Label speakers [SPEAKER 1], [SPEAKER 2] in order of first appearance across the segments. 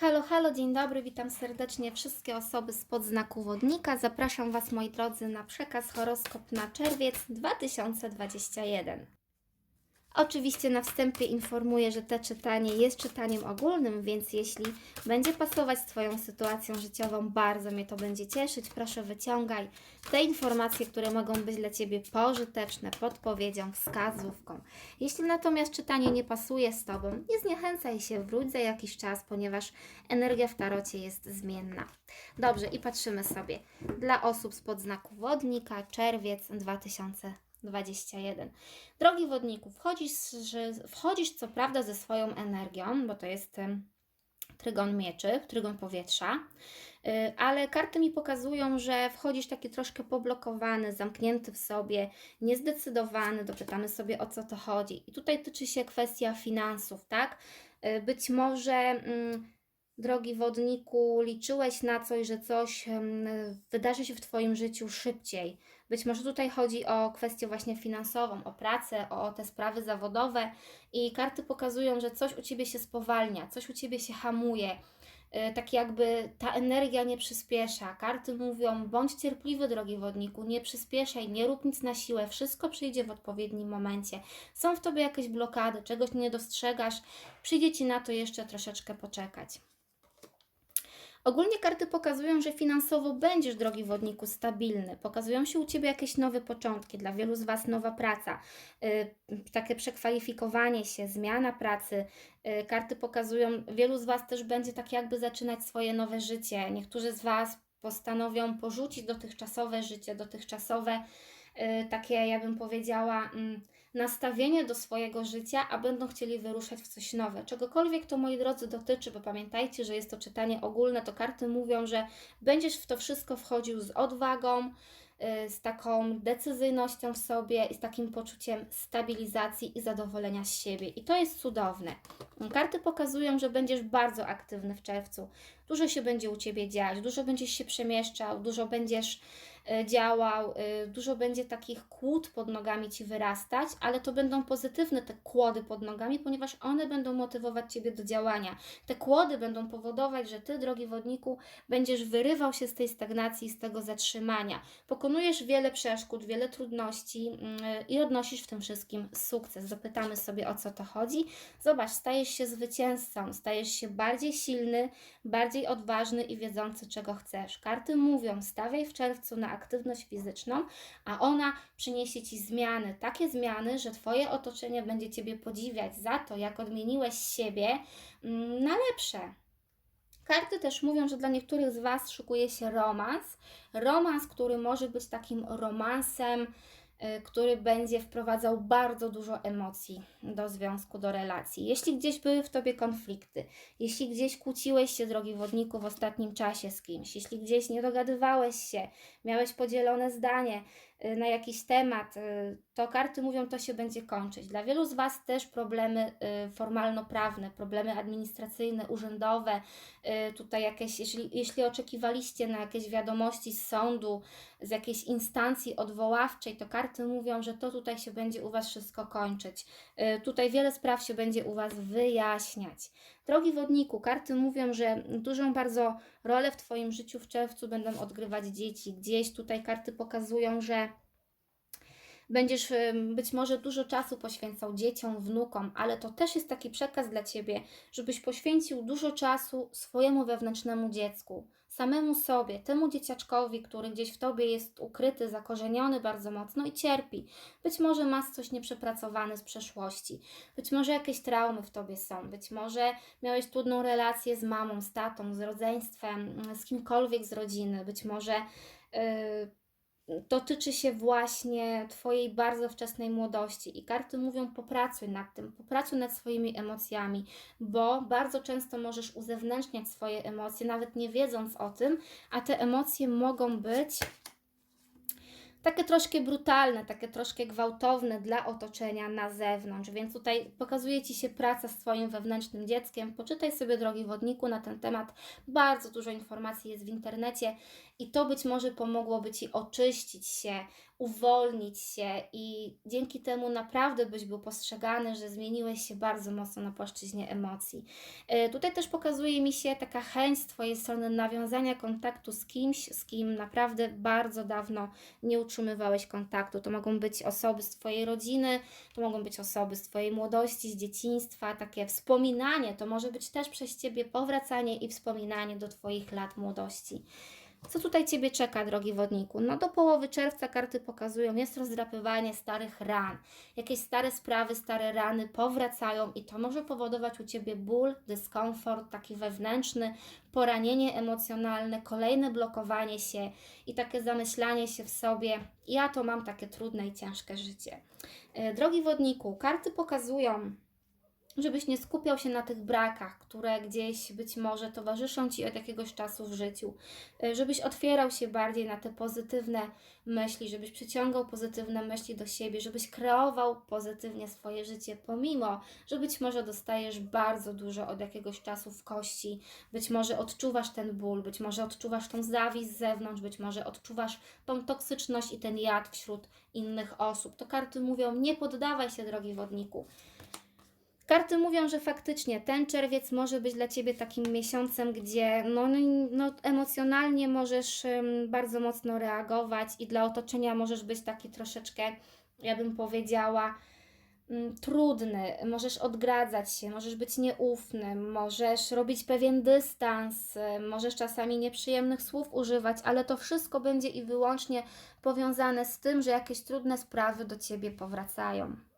[SPEAKER 1] Halo, halo, dzień dobry, witam serdecznie wszystkie osoby spod znaku wodnika. Zapraszam Was, moi drodzy, na przekaz horoskop na czerwiec 2021. Oczywiście na wstępie informuję, że to czytanie jest czytaniem ogólnym, więc jeśli będzie pasować z Twoją sytuacją życiową, bardzo mnie to będzie cieszyć. Proszę wyciągaj te informacje, które mogą być dla Ciebie pożyteczne, podpowiedzią, wskazówką. Jeśli natomiast czytanie nie pasuje z Tobą, nie zniechęcaj się, wróć za jakiś czas, ponieważ energia w tarocie jest zmienna. Dobrze, i patrzymy sobie. Dla osób spod znaku wodnika, czerwiec 2021. Drogi wodniku, wchodzisz, że- wchodzisz co prawda ze swoją energią, bo to jest trygon mieczy, trygon powietrza, y, ale karty mi pokazują, że wchodzisz taki troszkę poblokowany, zamknięty w sobie, niezdecydowany, dopytamy sobie o co to chodzi. I tutaj tyczy się kwestia finansów, tak? Y, Być może, mm, drogi wodniku, liczyłeś na coś, że coś wydarzy się w Twoim życiu szybciej. Być może tutaj chodzi o kwestię właśnie finansową, o pracę, o te sprawy zawodowe i karty pokazują, że coś u Ciebie się spowalnia, coś u Ciebie się hamuje. Y, Tak jakby ta energia nie przyspiesza. Karty mówią: bądź cierpliwy, drogi wodniku, nie przyspieszaj, nie rób nic na siłę, wszystko przyjdzie w odpowiednim momencie. Są w tobie jakieś blokady, czegoś nie dostrzegasz, przyjdzie ci na to jeszcze troszeczkę poczekać. Ogólnie karty pokazują, że finansowo będziesz, drogi wodniku, stabilny. Pokazują się u Ciebie jakieś nowe początki, dla wielu z Was nowa praca, y, takie przekwalifikowanie się, zmiana pracy. Y, karty pokazują, wielu z Was też będzie tak jakby zaczynać swoje nowe życie. Niektórzy z Was postanowią porzucić dotychczasowe życie, dotychczasowe y, takie, ja bym powiedziała, mm, nastawienie do swojego życia, a będą chcieli wyruszać w coś nowe. Czegokolwiek to, moi drodzy, dotyczy, bo pamiętajcie, że jest to czytanie ogólne, to karty mówią, że będziesz w to wszystko wchodził z odwagą, y, z taką decyzyjnością w sobie i z takim poczuciem stabilizacji i zadowolenia z siebie. I to jest cudowne. Karty pokazują, że będziesz bardzo aktywny w czerwcu. Dużo się będzie u Ciebie dziać, dużo będziesz się przemieszczał, dużo będziesz e, działał, e, dużo będzie takich kłód pod nogami Ci wyrastać, ale to będą pozytywne te kłody pod nogami, ponieważ one będą motywować Ciebie do działania. Te kłody będą powodować, że Ty, drogi wodniku, będziesz wyrywał się z tej stagnacji, z tego zatrzymania. Pokonujesz wiele przeszkód, wiele trudności mm, i odnosisz w tym wszystkim sukces. Zapytamy sobie, o co to chodzi. Zobacz, stajesz się zwycięzcą, stajesz się bardziej silny, bardziej odważny i wiedzący, czego chcesz. Karty mówią, stawiaj w czerwcu na aktywność fizyczną, a ona przyniesie Ci zmiany, takie zmiany, że Twoje otoczenie będzie Ciebie podziwiać za to, jak odmieniłeś siebie mm, na lepsze. Karty też mówią, że dla niektórych z Was szykuje się romans. Romans, który może być takim romansem, który będzie wprowadzał bardzo dużo emocji do związku, do relacji. Jeśli gdzieś były w Tobie konflikty, jeśli gdzieś kłóciłeś się, drogi wodniku, w ostatnim czasie z kimś, jeśli gdzieś nie dogadywałeś się, miałeś podzielone zdanie na jakiś temat, y, to karty mówią, to się będzie kończyć. Dla wielu z Was też problemy y, formalno-prawne, problemy administracyjne, urzędowe, y, tutaj jakieś, jeśli, jeśli oczekiwaliście na jakieś wiadomości z sądu, z jakiejś instancji odwoławczej, to karty mówią, że to tutaj się będzie u Was wszystko kończyć. Y, Tutaj wiele spraw się będzie u Was wyjaśniać. Drogi wodniku, karty mówią, że dużą bardzo rolę w Twoim życiu w czerwcu będą odgrywać dzieci. Gdzieś tutaj karty pokazują, że będziesz być może dużo czasu poświęcał dzieciom, wnukom, ale to też jest taki przekaz dla Ciebie, żebyś poświęcił dużo czasu swojemu wewnętrznemu dziecku, samemu sobie, temu dzieciaczkowi, który gdzieś w Tobie jest ukryty, zakorzeniony bardzo mocno i cierpi. Być może masz coś nieprzepracowane z przeszłości, być może jakieś traumy w Tobie są, być może miałeś trudną relację z mamą, z tatą, z rodzeństwem, z kimkolwiek z rodziny, być może... Yy, dotyczy się właśnie Twojej bardzo wczesnej młodości i karty mówią popracuj nad tym, popracuj nad swoimi emocjami, bo bardzo często możesz uzewnętrzniać swoje emocje, nawet nie wiedząc o tym, a te emocje mogą być takie troszkę brutalne, takie troszkę gwałtowne dla otoczenia na zewnątrz, więc tutaj pokazuje Ci się praca z Twoim wewnętrznym dzieckiem. Poczytaj sobie, drogi wodniku, na ten temat. Bardzo dużo informacji jest w internecie i to być może pomogłoby Ci oczyścić się, uwolnić się i dzięki temu naprawdę byś był postrzegany, że zmieniłeś się bardzo mocno na płaszczyźnie emocji. E, Tutaj też pokazuje mi się taka chęć z Twojej strony nawiązania kontaktu z kimś, z kim naprawdę bardzo dawno nie utrzymywałeś kontaktu. To mogą być osoby z Twojej rodziny, to mogą być osoby z Twojej młodości, z dzieciństwa, takie wspominanie, to może być też przez Ciebie powracanie i wspominanie do Twoich lat młodości. Co tutaj Ciebie czeka, drogi wodniku? No do połowy czerwca karty pokazują, jest rozdrapywanie starych ran. Jakieś stare sprawy, stare rany powracają i to może powodować u Ciebie ból, dyskomfort, taki wewnętrzny, poranienie emocjonalne, kolejne blokowanie się i takie zamyślanie się w sobie. Ja to mam takie trudne i ciężkie życie. E, Drogi wodniku, karty pokazują, żebyś nie skupiał się na tych brakach, które gdzieś być może towarzyszą Ci od jakiegoś czasu w życiu, Y, żebyś otwierał się bardziej na te pozytywne myśli, żebyś przyciągał pozytywne myśli do siebie, żebyś kreował pozytywnie swoje życie, pomimo, że być może dostajesz bardzo dużo od jakiegoś czasu w kości, być może odczuwasz ten ból, być może odczuwasz tą zawiść z zewnątrz, być może odczuwasz tą toksyczność i ten jad wśród innych osób. To karty mówią, nie poddawaj się, drogi wodniku. Karty mówią, że faktycznie ten czerwiec może być dla Ciebie takim miesiącem, gdzie no, no, no, emocjonalnie możesz bardzo mocno reagować i dla otoczenia możesz być taki troszeczkę, ja bym powiedziała, ym, trudny. Możesz odgradzać się, możesz być nieufny, możesz robić pewien dystans, możesz czasami nieprzyjemnych słów używać, ale to wszystko będzie i wyłącznie powiązane z tym, że jakieś trudne sprawy do Ciebie powracają.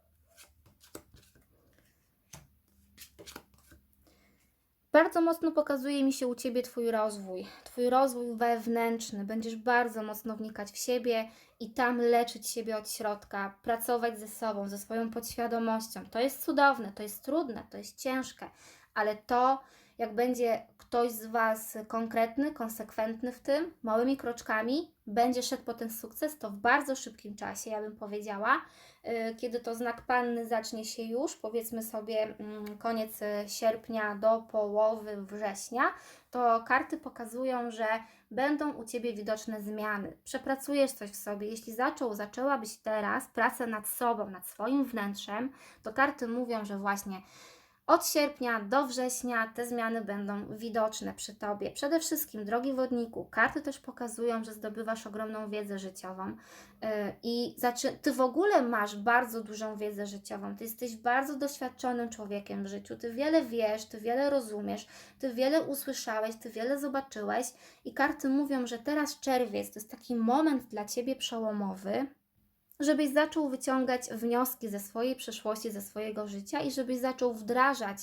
[SPEAKER 1] Bardzo mocno pokazuje mi się u Ciebie Twój rozwój, Twój rozwój wewnętrzny. Będziesz bardzo mocno wnikać w siebie i tam leczyć siebie od środka, pracować ze sobą, ze swoją podświadomością. To jest cudowne, to jest trudne, to jest ciężkie, ale to, jak będzie ktoś z Was konkretny, konsekwentny w tym, małymi kroczkami, będzie szedł po ten sukces, to w bardzo szybkim czasie, ja bym powiedziała, y, kiedy to znak panny zacznie się już, powiedzmy sobie mm, koniec y, sierpnia do połowy września, to karty pokazują, że będą u Ciebie widoczne zmiany. Przepracujesz coś w sobie. Jeśli zaczął, zaczęłabyś teraz pracę nad sobą, nad swoim wnętrzem, to karty mówią, że właśnie od sierpnia do września te zmiany będą widoczne przy Tobie. Przede wszystkim, drogi wodniku, karty też pokazują, że zdobywasz ogromną wiedzę życiową yy, i Ty w ogóle masz bardzo dużą wiedzę życiową. Ty jesteś bardzo doświadczonym człowiekiem w życiu. Ty wiele wiesz, Ty wiele rozumiesz, Ty wiele usłyszałeś, Ty wiele zobaczyłeś i karty mówią, że teraz czerwiec to jest taki moment dla Ciebie przełomowy, żebyś zaczął wyciągać wnioski ze swojej przeszłości, ze swojego życia i żebyś zaczął wdrażać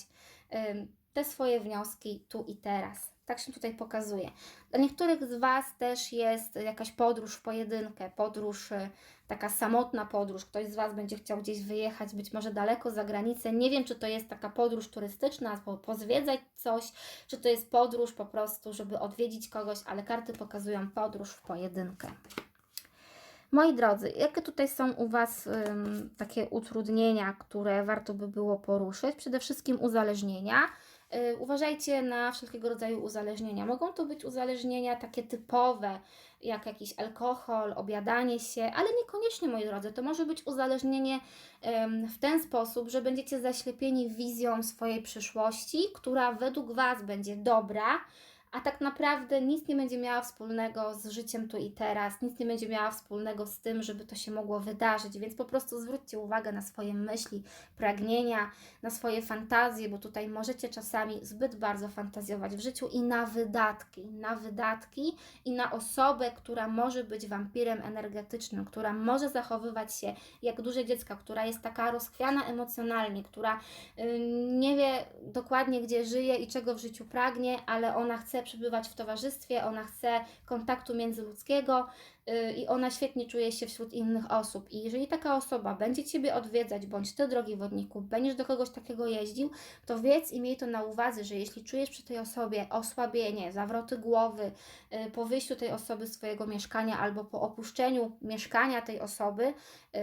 [SPEAKER 1] te swoje wnioski tu i teraz. Tak się tutaj pokazuje. Dla niektórych z Was też jest jakaś podróż w pojedynkę, podróż, y, taka samotna podróż. Ktoś z Was będzie chciał gdzieś wyjechać, być może daleko za granicę. Nie wiem, czy to jest taka podróż turystyczna, po, pozwiedzać coś, czy to jest podróż po prostu, żeby odwiedzić kogoś, ale karty pokazują podróż w pojedynkę. Moi drodzy, jakie tutaj są u Was ym, takie utrudnienia, które warto by było poruszyć? Przede wszystkim uzależnienia. Y, uważajcie na wszelkiego rodzaju uzależnienia. Mogą to być uzależnienia takie typowe, jak jakiś alkohol, obiadanie się, ale niekoniecznie, moi drodzy. To może być uzależnienie w ten sposób, że będziecie zaślepieni wizją swojej przyszłości, która według Was będzie dobra, a tak naprawdę nic nie będzie miała wspólnego z życiem tu i teraz, nic nie będzie miała wspólnego z tym, żeby to się mogło wydarzyć, więc po prostu zwróćcie uwagę na swoje myśli, pragnienia, na swoje fantazje, bo tutaj możecie czasami zbyt bardzo fantazjować w życiu i na wydatki, na wydatki i na osobę, która może być wampirem energetycznym, która może zachowywać się jak duże dziecko, która jest taka rozchwiana emocjonalnie, która y, nie wie dokładnie, gdzie żyje i czego w życiu pragnie, ale ona chce chce przebywać w towarzystwie, ona chce kontaktu międzyludzkiego y, i ona świetnie czuje się wśród innych osób. I jeżeli taka osoba będzie Ciebie odwiedzać, bądź Ty, drogi wodniku, będziesz do kogoś takiego jeździł, to wiedz i miej to na uwadze, że jeśli czujesz przy tej osobie osłabienie, zawroty głowy, y, po wyjściu tej osoby z swojego mieszkania albo po opuszczeniu mieszkania tej osoby,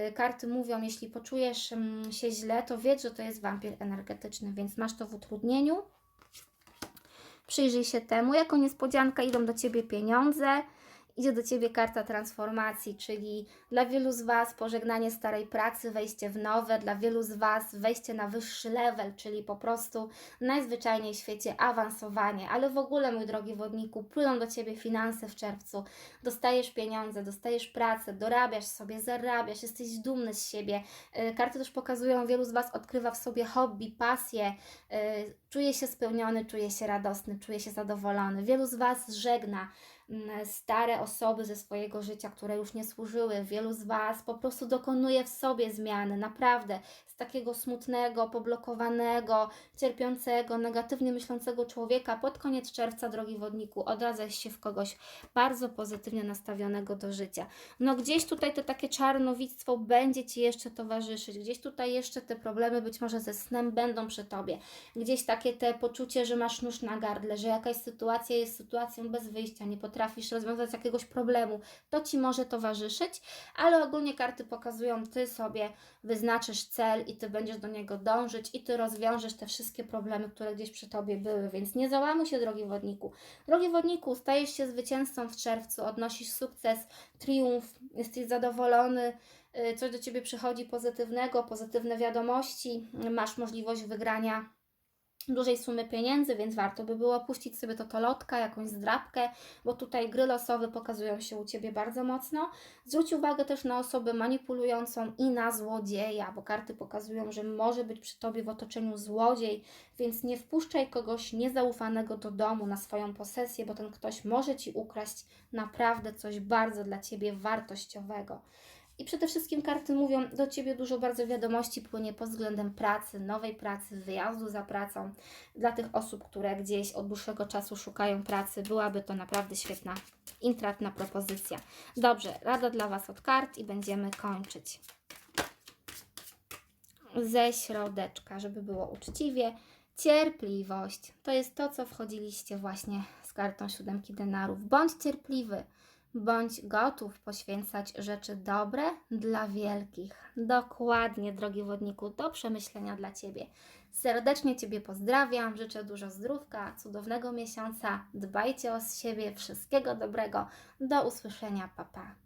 [SPEAKER 1] y, karty mówią, jeśli poczujesz mm, się źle, to wiedz, że to jest wampir energetyczny, więc masz to w utrudnieniu. Przyjrzyj się temu. Jako niespodzianka idą do Ciebie pieniądze. Idzie do Ciebie karta transformacji, czyli dla wielu z Was pożegnanie starej pracy, wejście w nowe, dla wielu z Was wejście na wyższy level, czyli po prostu najzwyczajniej w świecie awansowanie. Ale w ogóle, mój drogi wodniku, płyną do Ciebie finanse w czerwcu, dostajesz pieniądze, dostajesz pracę, dorabiasz sobie, zarabiasz, jesteś dumny z siebie. Yy, Karty też pokazują, wielu z Was odkrywa w sobie hobby, pasję, yy, czuje się spełniony, czuje się radosny, czuje się zadowolony. Wielu z Was żegna stare osoby ze swojego życia, które już nie służyły. Wielu z Was po prostu dokonuje w sobie zmiany, naprawdę. Takiego smutnego, poblokowanego, cierpiącego, negatywnie myślącego człowieka pod koniec czerwca, drogi wodniku, odradzaj się w kogoś bardzo pozytywnie nastawionego do życia. No gdzieś tutaj to takie czarnowictwo będzie Ci jeszcze towarzyszyć, gdzieś tutaj jeszcze te problemy być może ze snem będą przy Tobie, gdzieś takie te poczucie, że masz nóż na gardle, że jakaś sytuacja jest sytuacją bez wyjścia, nie potrafisz rozwiązać jakiegoś problemu, to Ci może towarzyszyć, ale ogólnie karty pokazują, Ty sobie wyznaczysz cel i Ty będziesz do niego dążyć i Ty rozwiążesz te wszystkie problemy, które gdzieś przy Tobie były, więc nie załamuj się, drogi wodniku. Drogi wodniku, stajesz się zwycięzcą w czerwcu, odnosisz sukces, triumf, jesteś zadowolony, y, coś do Ciebie przychodzi pozytywnego, pozytywne wiadomości, masz możliwość wygrania dużej sumy pieniędzy, więc warto by było puścić sobie to tolotka, jakąś zdrabkę, bo tutaj gry losowe pokazują się u Ciebie bardzo mocno. Zwróć uwagę też na osobę manipulującą i na złodzieja, bo karty pokazują, że może być przy Tobie w otoczeniu złodziej, więc nie wpuszczaj kogoś niezaufanego do domu na swoją posesję, bo ten ktoś może Ci ukraść naprawdę coś bardzo dla Ciebie wartościowego. I przede wszystkim karty mówią, do Ciebie dużo bardzo wiadomości płynie pod względem pracy, nowej pracy, wyjazdu za pracą. Dla tych osób, które gdzieś od dłuższego czasu szukają pracy, byłaby to naprawdę świetna, intratna propozycja. Dobrze, rada dla Was od kart i będziemy kończyć. Ze środeczka, żeby było uczciwie. Cierpliwość. To jest to, co wchodziliście właśnie z kartą siódemki denarów. Bądź cierpliwy. Bądź gotów poświęcać rzeczy dobre dla wielkich. Dokładnie, drogi wodniku, do przemyślenia dla Ciebie. Serdecznie Ciebie pozdrawiam, życzę dużo zdrówka, cudownego miesiąca. Dbajcie o siebie, wszystkiego dobrego. Do usłyszenia, papa. Pa.